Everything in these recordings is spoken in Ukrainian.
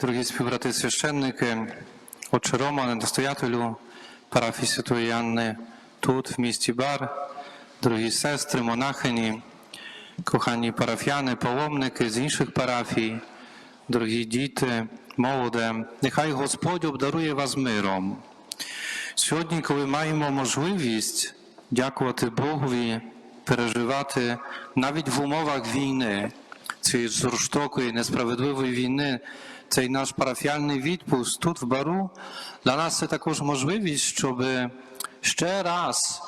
дорогі співбрати священники, отче Романе, настоятелю парафії Святої Анни тут, в місті Бар, дорогі сестри, монахині, кохані парафіяни, паломники з інших парафій, дорогі діти, молоде, нехай Господь обдарує вас миром. Сьогодні, коли маємо можливість дякувати Богові, переживати навіть в умовах війни, цієї жорстокої, несправедливої війни, цей наш парафіальний відпуск тут в бару, для нас це також можливість, щоб ще раз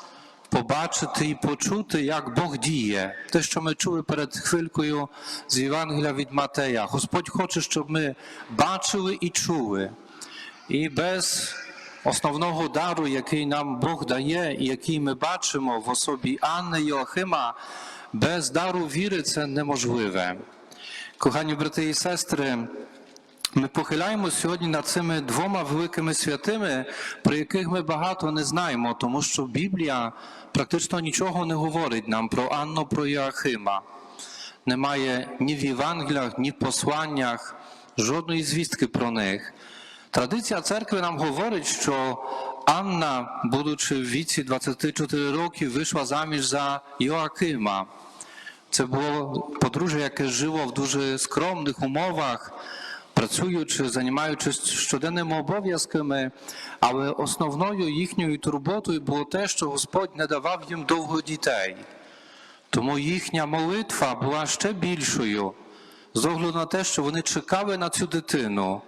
побачити і почути, як Бог діє. Те, що ми чули перед хвилькою з Євангелія від Матея. Господь хоче, щоб ми бачили і чули. І без основного дару, який нам Бог дає, і який ми бачимо в особі Анни Йоахима, без дару віри це неможливе. Кохані брати і сестри, ми похиляємося сьогодні над цими двома великими святими, про яких ми багато не знаємо, тому що Біблія практично нічого не говорить нам про Анну, про Йоахима. Немає ні в Євангеліях, ні в посланнях жодної звістки про них. Традиція церкви нам говорить, що Анна, будучи в віці 24 років, вийшла заміж за Йоакима. Це було подружжя, яке жило в дуже скромних умовах, працюючи, займаючись щоденними обов'язками, але основною їхньою турботою було те, що Господь не давав їм довго дітей. Тому їхня молитва була ще більшою, з огляду на те, що вони чекали на цю дитину.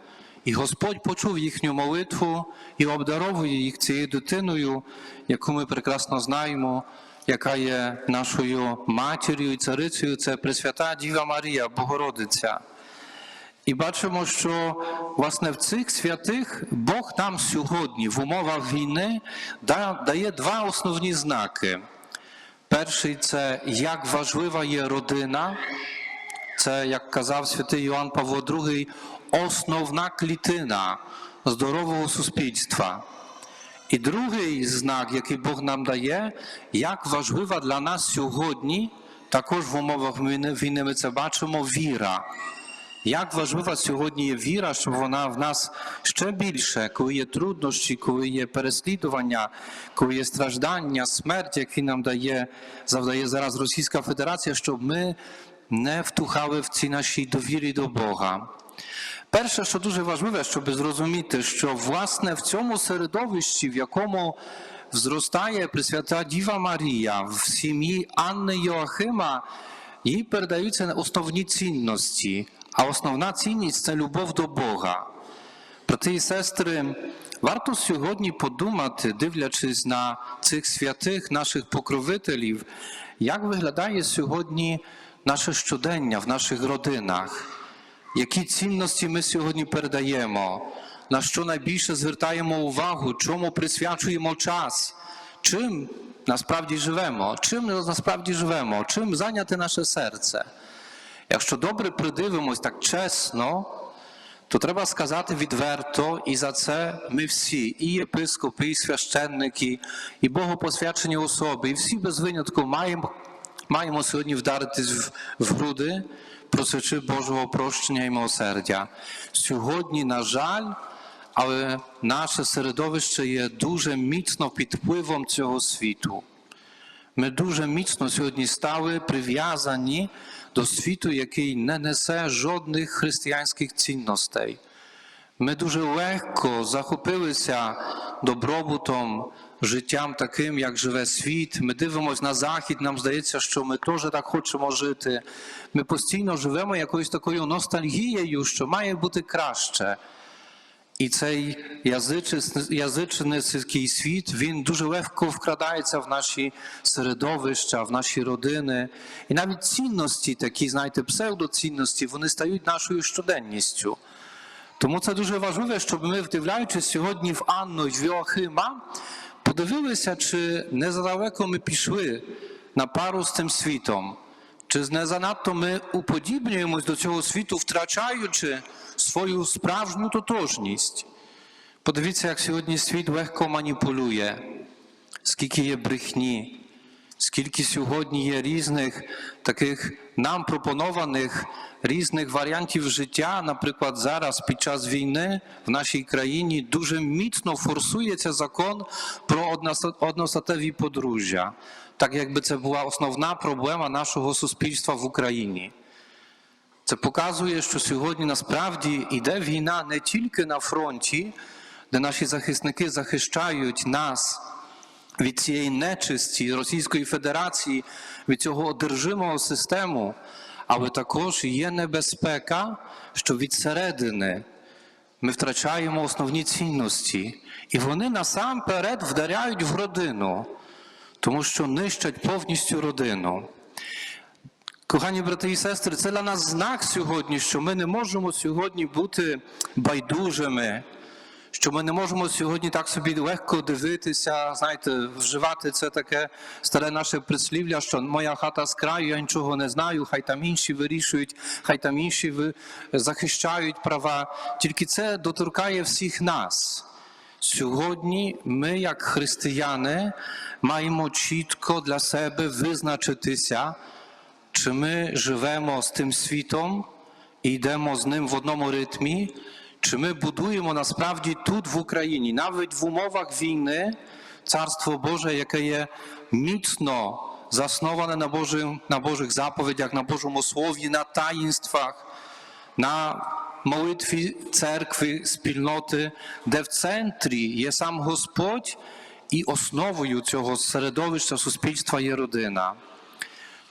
І Господь почув їхню молитву і обдаровує їх цією дитиною, яку ми прекрасно знаємо, яка є нашою матір'ю і царицею, це Пресвята Діва Марія, Богородиця. І бачимо, що власне в цих святих Бог нам сьогодні в умовах війни дає два основні знаки. Перший це як важлива є родина, це, як казав святий Йоанн Павло II, основна клітина здорового суспільства. І другий знак, який Бог нам дає, як важлива для нас сьогодні, також в умовах війни, ми це бачимо, віра. Як важлива сьогодні є віра, щоб вона в нас ще більше, коли є труднощі, коли є переслідування, коли є страждання, смерть, які нам дає, завдає зараз Російська Федерація, щоб ми не втухали в цій нашій довірі до Бога. Перше, що дуже важливе, щоб зрозуміти, що власне в цьому середовищі, в якому зростає Пресвята Діва Марія в сім'ї Анни Йоахима, їй передаються основні цінності. А основна цінність це любов до Бога. Брати і сестри, варто сьогодні подумати, дивлячись на цих святих наших покровителів, як виглядає сьогодні наше щодення в наших родинах, які цінності ми сьогодні передаємо, на що найбільше звертаємо увагу, чому присвячуємо час, чим насправді живемо, чим насправді живемо, чим зайняте наше серце. Якщо добре придивимось так чесно, то треба сказати відверто, і за це ми всі, і єпископи, і священники, і богопосвячені особи, і всі без винятку маємо, маємо сьогодні вдаритись в, в груди, просячи Божого прощення і милосердя. Сьогодні, на жаль, але наше середовище є дуже міцно під впливом цього світу. Ми дуже міцно сьогодні стали прив'язані до світу, який не несе жодних християнських цінностей. Ми дуже легко захопилися добробутом, життям таким, як живе світ. Ми дивимося на захід, нам здається, що ми теж так хочемо жити. Ми постійно живемо якоюсь такою ностальгією, що має бути краще. І цей язичницький світ він дуже легко вкрадається в наші середовища, в наші родини. І навіть цінності, такі, знаєте, псевдоцінності, вони стають нашою щоденністю. Тому це дуже важливо, щоб ми, вдивляючись сьогодні в Анну і в Йоахима, подивилися, чи не задалеко ми пішли на пару з цим світом. Чи не занадто ми уподібнюємось до цього світу, втрачаючи свою справжню тотожність? Подивіться, як сьогодні світ легко маніпулює, скільки є брехні, скільки сьогодні є різних таких нам пропонованих різних варіантів життя, наприклад, зараз під час війни в нашій країні дуже міцно форсується закон про одностатеві подружжя, так якби це була основна проблема нашого суспільства в Україні. Це показує, що сьогодні насправді йде війна не тільки на фронті, де наші захисники захищають нас від цієї нечисті Російської Федерації, від цього одержимого систему, але також є небезпека, що від середини ми втрачаємо основні цінності, і вони насамперед вдаряють в родину, тому що нищать повністю родину. Кохані брати і сестри, це для нас знак сьогодні, що ми не можемо сьогодні бути байдужими, що ми не можемо сьогодні так собі легко дивитися, знаєте, вживати це таке старе наше прислів'я, що моя хата з краю, я нічого не знаю, хай там інші вирішують, хай там інші захищають права. Тільки це доторкає всіх нас. Сьогодні ми, як християни, маємо чітко для себе визначитися, чи ми живемо з тим світом і йдемо з ним в одному ритмі, чи ми будуємо насправді тут, в Україні, навіть в умовах війни, Царство Боже, яке є міцно засноване на, Божим, на Божих заповідях, на Божому Слові, на таїнствах, на молитві церкви, спільноти, де в центрі є сам Господь, і основою цього середовища суспільства є родина.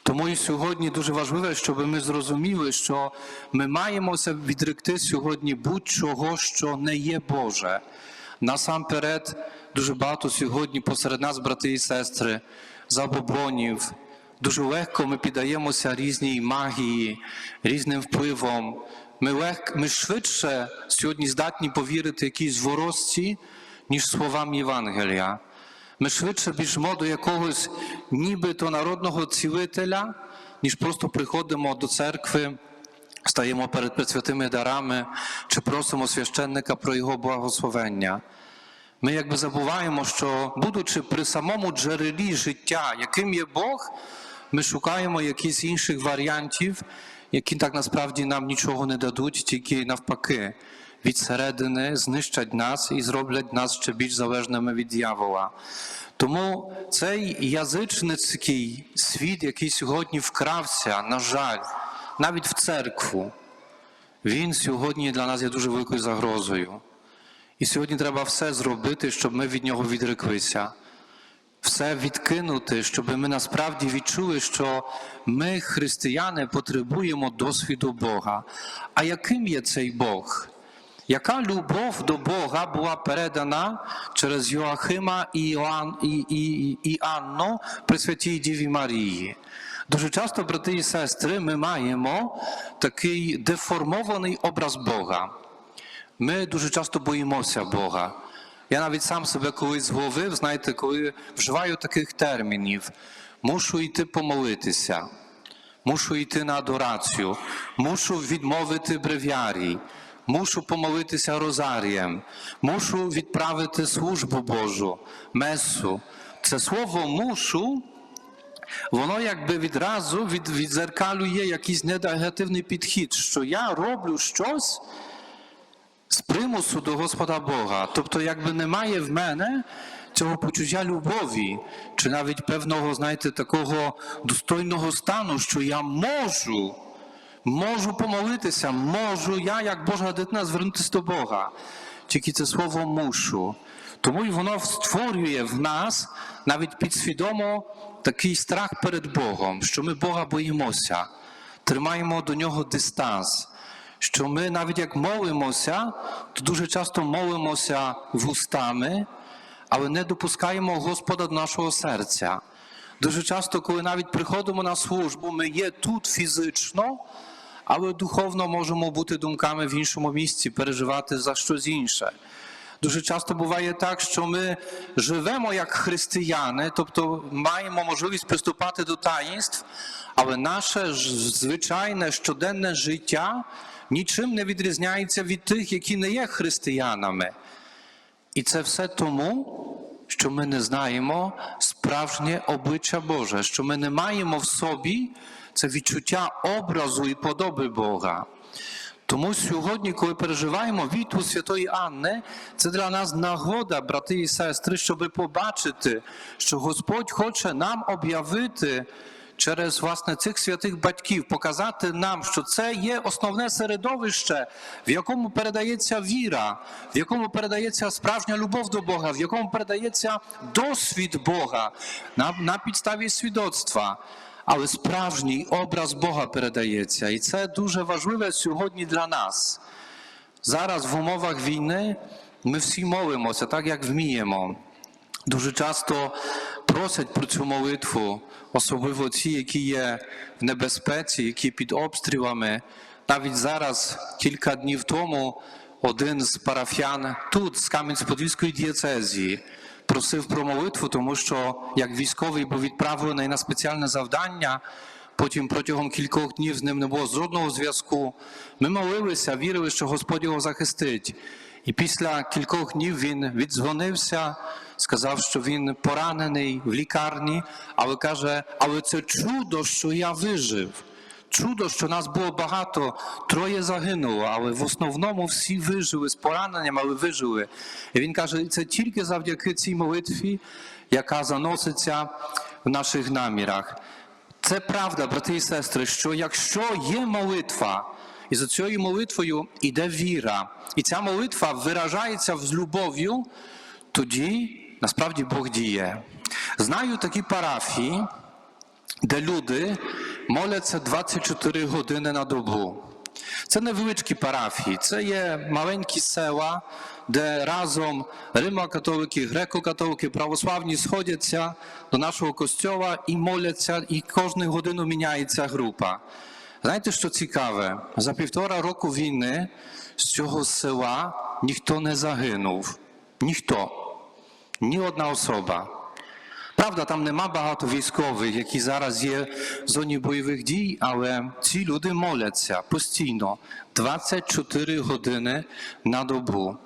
Тому і сьогодні дуже важливо, щоб ми зрозуміли, що ми маємося відректи сьогодні будь-чого, що не є Боже. Насамперед, дуже багато сьогодні посеред нас, брати і сестри, забобонів. Дуже легко ми піддаємося різній магії, різним впливам. Ми, лег... ми швидше сьогодні здатні повірити якійсь ворожці, ніж словам Євангелія. Ми швидше біжимо до якогось нібито народного цілителя, ніж просто приходимо до церкви, стаємо перед пресвятими дарами чи просимо священника про його благословення. Ми якби забуваємо, що, будучи при самому джерелі життя, яким є Бог, ми шукаємо якісь інших варіантів, які так насправді нам нічого не дадуть, тільки навпаки, від середини знищать нас і зроблять нас ще більш залежними від дьявола. Тому цей язичницький світ, який сьогодні вкрався, на жаль, навіть в церкву, він сьогодні для нас є дуже великою загрозою. І сьогодні треба все зробити, щоб ми від нього відреклися. Все відкинути, щоб ми насправді відчули, що ми, християни, потребуємо досвіду Бога. А яким є цей Бог? Яка любов до Бога була передана через Йоахима і, Іоанн, і, і, і Анну при святій Діві Марії? Дуже часто, брати і сестри, ми маємо такий деформований образ Бога. Ми дуже часто боїмося Бога. Я навіть сам себе колись зловив, знаєте, коли вживаю таких термінів, мушу йти помолитися, мушу йти на адорацію, мушу відмовити брев'ярій, мушу помолитися розарієм, мушу відправити службу Божу, месу. Це слово мушу, воно якби відразу від, відзеркалює якийсь негативний підхід, що я роблю щось з примусу до Господа Бога. Тобто, якби немає в мене цього почуття любові, чи навіть певного, знаєте, такого достойного стану, що я можу, можу помолитися, можу я, як Божа дитина, звернутися до Бога. Тільки це слово мушу. Тому і воно створює в нас навіть підсвідомо такий страх перед Богом, що ми Бога боїмося, тримаємо до нього дистанс що ми навіть як молимося, то дуже часто молимося вустами, але не допускаємо Господа до нашого серця. Дуже часто, коли навіть приходимо на службу, ми є тут фізично, але духовно можемо бути думками в іншому місці, переживати за щось інше. Дуже часто буває так, що ми живемо як християни, тобто маємо можливість приступати до таїнств, але наше звичайне щоденне життя нічим не відрізняється від тих, які не є християнами. І це все тому, що ми не знаємо справжнє обличчя Боже, що ми не маємо в собі це відчуття образу і подоби Бога. Тому сьогодні, коли переживаємо віту Святої Анни, це для нас нагода, брати і сестри, щоб побачити, що Господь хоче нам об'явити через власне цих святих батьків, показати нам, що це є основне середовище, в якому передається віра, в якому передається справжня любов до Бога, в якому передається досвід Бога на, на підставі свідоцтва. Але справжній образ Бога передається, і це дуже важливе сьогодні для нас. Зараз в умовах війни ми всі молимося так, як вміємо. Дуже часто просять про цю молитву, особливо ті, які є в небезпеці, які під обстрілами. Навіть зараз, кілька днів тому, один з парафіян тут, з Кам'янець-Подільської дієцезії, просив про молитву, тому що як військовий був відправлений на спеціальне завдання, потім протягом кількох днів з ним не було жодного зв'язку. Ми молилися, вірили, що Господь його захистить. І після кількох днів він віддзвонився, сказав, що він поранений в лікарні, але каже: але це чудо, що я вижив. Чудо, що нас було багато, троє загинуло, але в основному всі вижили з пораненням, але вижили. І він каже, це тільки завдяки цій молитві, яка заноситься в наших намірах. Це правда, брати і сестри, що якщо є молитва, і за цією молитвою йде віра, і ця молитва виражається з любов'ю, тоді насправді Бог діє. Знаю такі парафії, де люди моляться 24 години на добу. Це невеличкі парафії, це є маленькі села, де разом римо-католики, греко-католики, православні сходяться до нашого костьола і моляться, і кожну годину міняється група. Знаєте, що цікаве? За півтора року війни з цього села ніхто не загинув. Ніхто. Ні одна особа. Правда, там нема багато військових, які зараз є в зоні бойових дій, але ці люди моляться постійно 24 години на добу.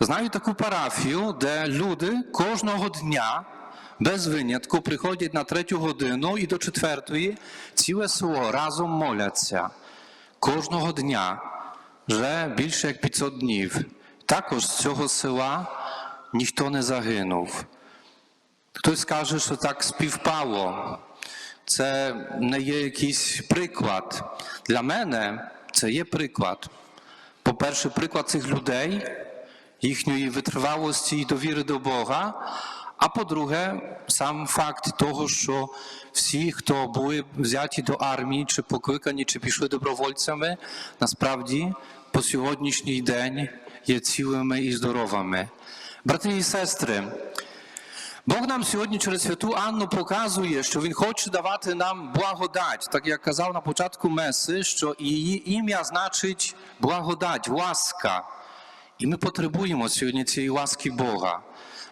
Знаю таку парафію, де люди кожного дня без винятку приходять на третю годину і до четвертої ціле село разом моляться. Кожного дня вже більше як 500 днів. Також з цього села ніхто не загинув. Хтось скаже, що так співпало. Це не є якийсь приклад. Для мене це є приклад. По-перше, приклад цих людей, їхньої витривалості і довіри до Бога. А по-друге, сам факт того, що всі, хто були взяті до армії, чи покликані, чи пішли добровольцями, насправді по сьогоднішній день є цілими і здоровими. Брати і сестри, Бог нам сьогодні через святу Анну показує, що Він хоче давати нам благодать, так як казав на початку Меси, що її ім'я значить благодать, ласка. І ми потребуємо сьогодні цієї ласки Бога.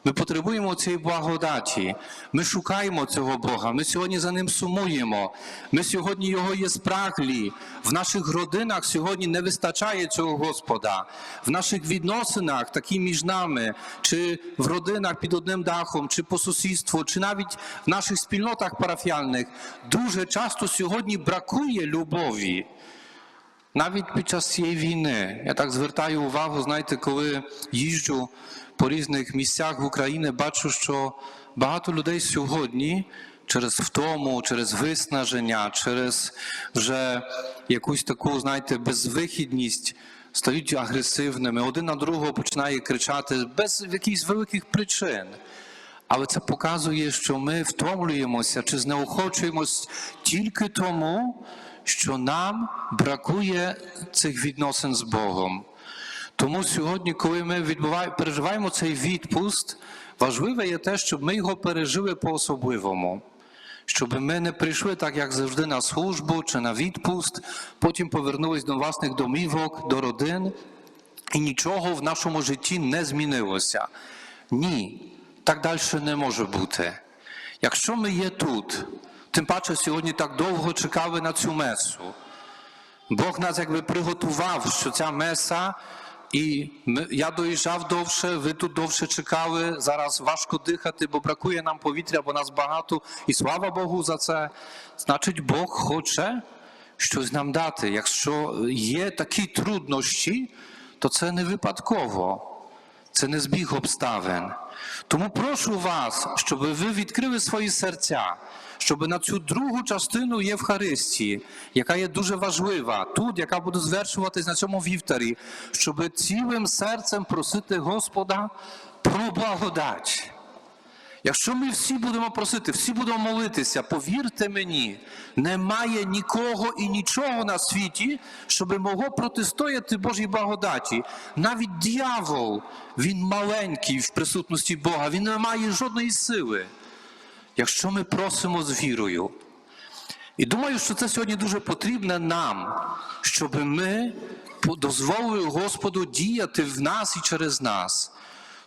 Ми потребуємо цієї благодаті. Ми шукаємо цього Бога. Ми сьогодні за ним сумуємо. Ми сьогодні його є спраглі. В наших родинах сьогодні не вистачає цього Господа. В наших відносинах, такі між нами, чи в родинах під одним дахом, чи по сусідству, чи навіть в наших спільнотах парафіальних, дуже часто сьогодні бракує любові. Навіть під час цієї війни я так звертаю увагу, знаєте, коли їжджу по різних місцях в Україні, бачу, що багато людей сьогодні через втому, через виснаження, через вже якусь таку, знаєте, безвихідність стають агресивними. Один на другого починає кричати без якихось великих причин. Але це показує, що ми втомлюємося чи знеохочуємось тільки тому, що нам бракує цих відносин з Богом. Тому сьогодні, коли ми відбуваємо, переживаємо цей відпуст, важливе є те, щоб ми його пережили по-особливому. Щоб ми не прийшли так, як завжди, на службу чи на відпуст, потім повернулись до власних домівок, до родин, і нічого в нашому житті не змінилося. Ні, так далі не може бути. Якщо ми є тут, тим паче сьогодні так довго чекали на цю месу. Бог нас якби приготував, що ця меса І ми, я доїжджав довше, ви тут довше чекали. Зараз важко дихати, бо бракує нам повітря, бо нас багато. І слава Богу за це. Значить, Бог хоче щось нам дати. Якщо є такі труднощі, то це не випадково. Це не збіг обставин. Тому прошу вас, щоб ви відкрили свої серця, щоб на цю другу частину Євхаристії, яка є дуже важлива, тут, яка буде звершуватись на цьому вівтарі, щоб цілим серцем просити Господа про благодать. Якщо ми всі будемо просити, всі будемо молитися, повірте мені, немає нікого і нічого на світі, щоб могло протистояти Божій благодаті. Навіть дьявол, він маленький в присутності Бога, він не має жодної сили. Якщо ми просимо з вірою. І думаю, що це сьогодні дуже потрібно нам, щоб ми дозволили Господу діяти в нас і через нас.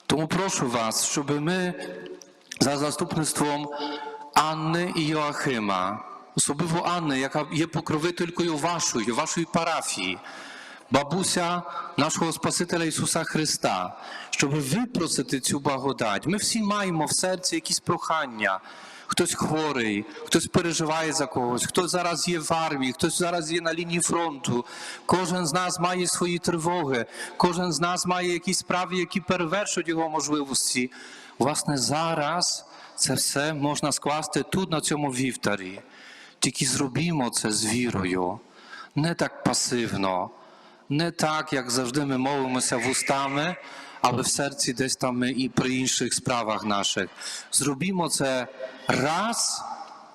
Тому прошу вас, щоб ми за заступництвом Анни і Йоахима, особливо Анни, яка є покровителькою вашої, вашої парафії, бабуся нашого Спасителя Ісуса Христа, щоб випросити цю благодать. Ми всі маємо в серці якісь прохання. Хтось хворий, хтось переживає за когось, хтось зараз є в армії, хтось зараз є на лінії фронту. Кожен з нас має свої тривоги, кожен з нас має якісь справи, які перевершують його можливості. Власне, зараз це все можна скласти тут, на цьому вівтарі. Тільки зробімо це з вірою, не так пасивно, не так, як завжди ми молимося вустами, але в серці десь там ми і при інших справах наших. Зробімо це раз,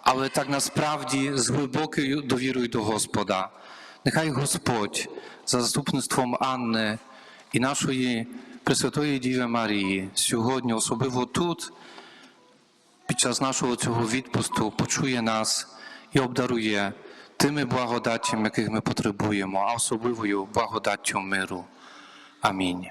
але так насправді з глибокою довірою до Господа. Нехай Господь за заступництвом Анни і нашої Пресвятої Діви Марії сьогодні, особливо тут, під час нашого цього відпусту, почує нас і обдарує тими благодаттями, яких ми потребуємо, а особливою благодаттю миру. Амінь.